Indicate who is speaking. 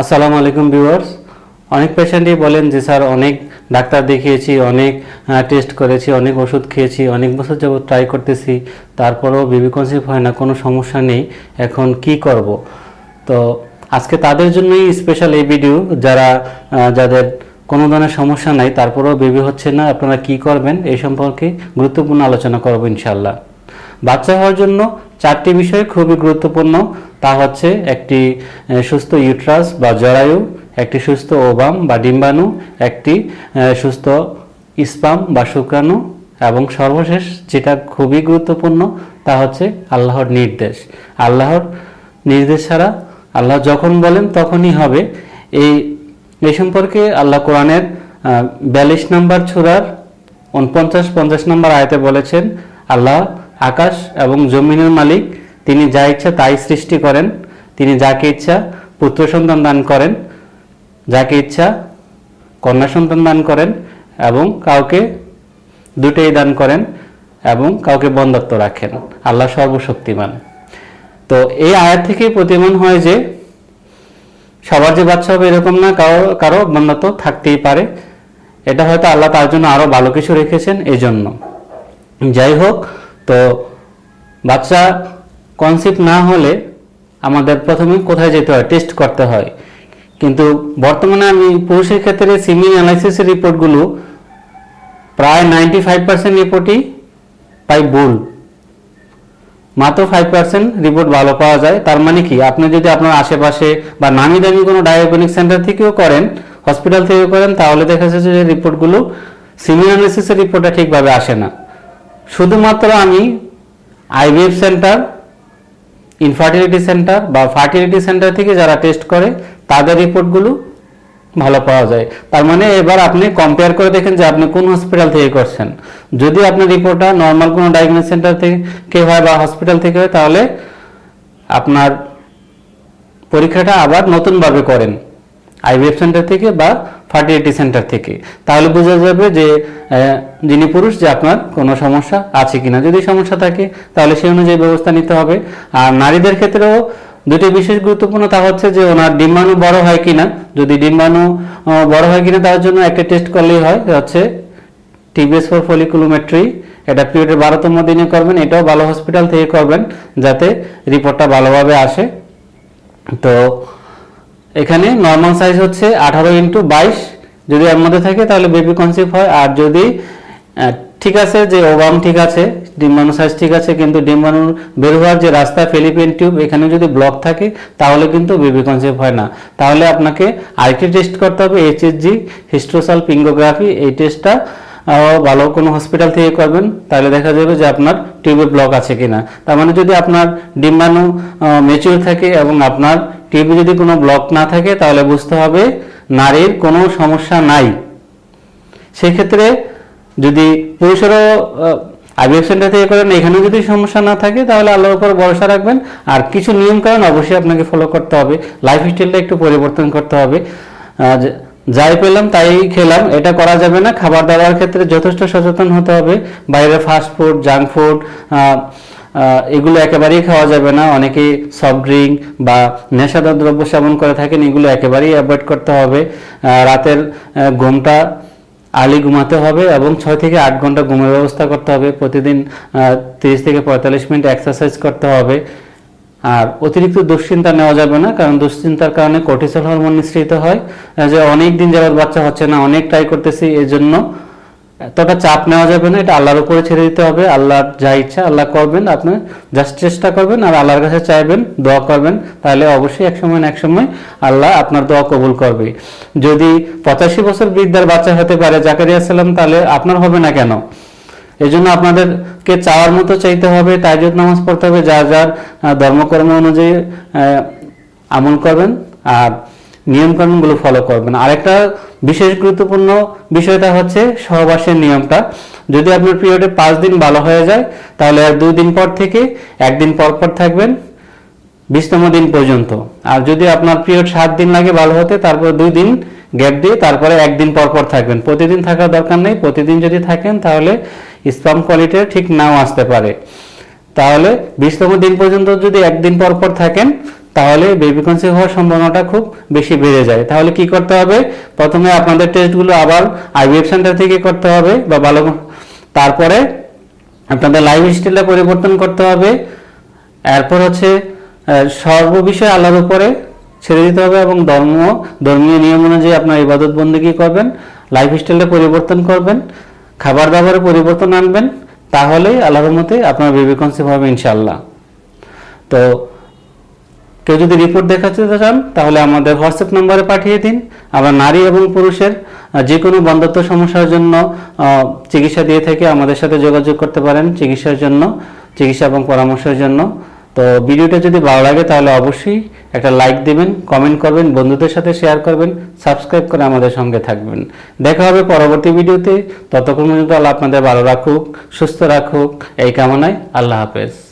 Speaker 1: আসসালামু আলাইকুম ভিউয়ার্স। অনেক পেশেন্টই বলেন যে, স্যার, অনেক ডাক্তার দেখিয়েছি, অনেক টেস্ট করেছি, অনেক ওষুধ খেয়েছি, অনেক বছর যাবত ট্রাই করতেছি, তারপরেও বেবি কনসিভ হয় না, কোনো সমস্যা নেই, এখন কি করব? তো আজকে তাদের জন্যই স্পেশাল এই ভিডিও যারা যাদের কোনো ধরনের সমস্যা নাই, তারপরেও বেবি হচ্ছে না, আপনারা কি করবেন, এই সম্পর্কে গুরুত্বপূর্ণ আলোচনা করব ইনশাল্লাহ বাচ্চা হওয়ার জন্য চারটি বিষয় খুবই গুরুত্বপূর্ণ। তা হচ্ছে একটি সুস্থ ইউট্রাস বা জরায়ু, একটি সুস্থ ওবাম বা ডিম্বাণু, একটি সুস্থ স্পাম বা শুক্রাণু এবং সর্বশেষ যেটা খুবই গুরুত্বপূর্ণ তা হচ্ছে আল্লাহর নির্দেশ। আল্লাহর নির্দেশ ছাড়া আল্লাহ যখন বলেন তখনই হবে। এই এই সম্পর্কে আল্লাহ কোরআনের বিয়াল্লিশ নম্বর ছুরার উনপঞ্চাশ পঞ্চাশ নম্বর আয়তে বলেছেন, আল্লাহ আকাশ এবং জমিনের মালিক। তিনি যা ইচ্ছা তাই সৃষ্টি করেন। তিনি যাকে ইচ্ছা পুত্র সন্তান দান করেন। যাকে ইচ্ছা কন্যা সন্তান দান করেন এবং কাউকে দুটোই দান করেন এবং কাউকে বন্ধাত্ম রাখেন। আল্লাহ সর্বশক্তিমান। তো এই আয়াত থেকে প্রতিমান হয় যে সবার যে বাচ্চা হবে এরকম না, কারও কারও বন্ধাত্ম থাকতেই পারে। এটা হয়তো আল্লাহ তার জন্য আরও ভালো কিছু রেখেছেন এই জন্য যাই হোক তো বাচ্চা কনসিপ্ট না হলে আমাদের প্রথমে কোথায় যেতে হয়? টেস্ট করতে হয়। কিন্তু বর্তমানে আমি পুরুষের ক্ষেত্রে সিমি অ্যানালাইসিসের রিপোর্টগুলো প্রায় নাইনটি ফাইভ পার্সেন্ট রিপোর্টই পাই ভুল। মাত্র ফাইভ পার্সেন্ট রিপোর্ট ভালো পাওয়া যায়। তার মানে কি? আপনি যদি আপনার আশেপাশে বা নামি দামি কোনো ডায়াগনিক সেন্টার থেকেও করেন হসপিটাল থেকেও করেন, তাহলে দেখা যাচ্ছে যে রিপোর্টগুলো সিমিলার অ্যানালিসিসের রিপোর্টটা ঠিকভাবে আসে না। শুধুমাত্র আমি আইভিএফ সেন্টার ইনফার্টিলিটি সেন্টার বা ফার্টিলিটি সেন্টার থেকে যারা টেস্ট করে, তাদের রিপোর্টগুলো ভালো পাওয়া যায়। তার মানে এবার আপনি কম্পেয়ার করে দেখেন যে আপনি কোন হসপিটাল থেকে করছেন। যদি আপনার রিপোর্টটা নর্মাল কোনো ডায়াগনোস সেন্টার থেকে হয় বা হসপিটাল থেকে হয়, তাহলে আপনার পরীক্ষাটা আবার নতুনভাবে করেন। আইভিএফ সেন্টার থেকে বা ফার্টিলিটি সেন্টার থেকে। তাহলে বোঝা যাবে যে যিনি পুরুষ, যে আপনার কোনো সমস্যা আছে কিনা। যদি সমস্যা থাকে, তাহলে সেই অনুযায়ী ব্যবস্থা নিতে হবে। আর নারীদের ক্ষেত্রেও দুটি বিশেষ গুরুত্বপূর্ণ তা হচ্ছে যে, ওনার ডিম্বাণু বড় হয় কিনা। যদি ডিম্বাণু বড় হয় কিনা, তার জন্য একটা টেস্ট করলেই হয়। হচ্ছে টিবিএস ফর ফলিকুলোমেট্রি এটা পিরিয়ডের বারোতম দিনে করবেন। এটাও ভালো হসপিটাল থেকে করবেন, যাতে রিপোর্টটা ভালোভাবে আসে। তো এখানে নর্মাল সাইজ হচ্ছে আঠারো ইন্টু বাইশ। যদি এর মধ্যে থাকে তাহলে বেবি কনসিভ হয়। আর যদি ঠিক আছে যে ওবাম ঠিক আছে, ডিম্বাণু সাইজ ঠিক আছে, কিন্তু ডিম্বাণুর বের হওয়ার যে রাস্তা ফিলিপিন টিউব এখানে যদি ব্লক থাকে, তাহলে কিন্তু বেবি কনসিভ হয় না। তাহলে আপনাকে আরেকটি টেস্ট করতে হবে এইচএসজি হিস্ট্রোসাল পিঙ্গোগ্রাফি এই টেস্টটা ভালো কোনো হসপিটাল থেকে করবেন, তাহলে দেখা যাবে যে আপনার টিউবে ব্লক আছে কিনা। তার মানে যদি আপনার ডিম্বাণু মেচিউর থাকে এবং আপনার টিউবে যদি কোনো ব্লক না থাকে, তাহলে বুঝতে হবে নারীর কোনো সমস্যা নাই। সেক্ষেত্রে যদি পুরুষেরও আইভিএফ সেন্টার থেকে করেন, এখানেও যদি সমস্যা না থাকে, তাহলে আল্লাহর উপর ভরসা রাখবেন। আর কিছু নিয়ম কারণ অবশ্যই আপনাকে ফলো করতে হবে। লাইফ স্টাইলটা একটু পরিবর্তন করতে হবে। যাই পেলাম তাই খেলাম, এটা করা যাবে না। খাবার দাবার ক্ষেত্রে যথেষ্ট সচেতন হতে হবে। বাইরে ফাস্ট ফুড জাঙ্ক ফুড এগুলো একেবারেই খাওয়া যাবে না। অনেকেই সফট ড্রিঙ্ক বা নেশাদার দ্রব্য সেবন করে থাকেন, এগুলো একেবারেই অ্যাভয়েড করতে হবে। রাতের ঘুমটা আর্লি ঘুমাতে হবে এবং ছয় থেকে আট ঘণ্টা ঘুমের ব্যবস্থা করতে হবে। প্রতিদিন তিরিশ থেকে পঁয়তাল্লিশ মিনিট এক্সারসাইজ করতে হবে। আর অতিরিক্ত দুশ্চিন্তা নেওয়া যাবে না, কারণ দুশ্চিন্তার কারণে কর্টিসল হরমোন নিঃসৃত হয়। যে অনেক দিন যাবত বাচ্চা হচ্ছে না, অনেক ট্রাই করতেছি এই জন্য এতটা চাপ নেওয়া যাবে না, এটা আল্লাহর উপরে ছেড়ে দিতে হবে, আল্লাহর যা ইচ্ছা, আল্লাহ করবেন, আপনি জাস্ট চেষ্টা করবেন আর আল্লাহর কাছে চাইবেন, দোয়া করবেন, তাহলে অবশ্যই এক সময় এক সময় আল্লাহ আপনার দোয়া কবুল করবে। যদি পঁচাশি বছর বৃদ্ধার বাচ্চা হতে পারে, জাকারিয়া সাল্লাম তাহলে আপনার হবে না কেন? এই জন্য আপনাদেরকে চাওয়ার মতো চাইতে হবে তাইজুদ নামাজ পড়তে হবে, যার যার ধর্মকর্ম অনুযায়ী আমল করবেন, আর নিয়মকানুনগুলো ফলো করবেন। আরেকটা বিশেষ গুরুত্বপূর্ণ বিষয়টা হচ্ছে সহবাসের নিয়মটা। যদি আপনার পিরিয়ডে পাঁচ দিন ভালো হয়ে যায়, তাহলে আর দুই দিন পর থেকে একদিন পর পর থাকবেন, বিশতম দিন পর্যন্ত। আর যদি আপনার পিরিয়ড সাত দিন লাগে ভালো হতে, তারপর দুই দিন গ্যাপ দিয়ে তারপরে একদিন পর পর থাকবেন। প্রতিদিন থাকার দরকার নেই। প্রতিদিন যদি থাকেন, তাহলে স্পাম কোয়ালিটি ঠিক নাও আসতে পারে। তাহলে বিশতম দিন পর্যন্ত যদি একদিন পর পর থাকেন তাহলে বেবি কনসিভ হওয়ার সম্ভাবনাটা খুব বেশি বেড়ে যায়। তাহলে কি করতে হবে? প্রথমে আপনাদের টেস্টগুলো আবার আইভিএফ সেন্টার থেকে করতে হবে বা ভালো তারপরে আপনাদের লাইফ স্টাইলটা পরিবর্তন করতে হবে। এরপর হচ্ছে সর্ব বিষয় আল্লাহর উপরে ছেড়ে দিতে হবে এবং ধর্ম, ধর্মীয় নিয়ম অনুযায়ী আপনার ইবাদত বন্দেগী করবেন লাইফ স্টাইলটা পরিবর্তন করবেন, খাবার দাবারে পরিবর্তন আনবেন, তাহলেই আল্লাহর মতে আপনার বেবি কনসিভ হবে ইনশাল্লাহ তো কেউ যদি রিপোর্ট দেখাতে চান, তাহলে আমাদের হোয়াটসঅ্যাপ নম্বরে পাঠিয়ে দিন। আমরা নারী এবং পুরুষের যে কোনো বন্ধত্ব সমস্যার জন্য চিকিৎসা দিয়ে থেকে আমাদের সাথে যোগাযোগ করতে পারেন চিকিৎসার জন্য, চিকিৎসা এবং পরামর্শের জন্য। তো ভিডিওটা যদি ভালো লাগে, তাহলে অবশ্যই একটা লাইক দিবেন কমেন্ট করবেন, বন্ধুদের সাথে শেয়ার করবেন সাবস্ক্রাইব করে আমাদের সঙ্গে থাকবেন। দেখা হবে পরবর্তী ভিডিওতে। ততক্ষণ পর্যন্ত আল্লাহ আপনাদের ভালো রাখুক, সুস্থ রাখুক। এই কামনায় আল্লাহ হাফেজ।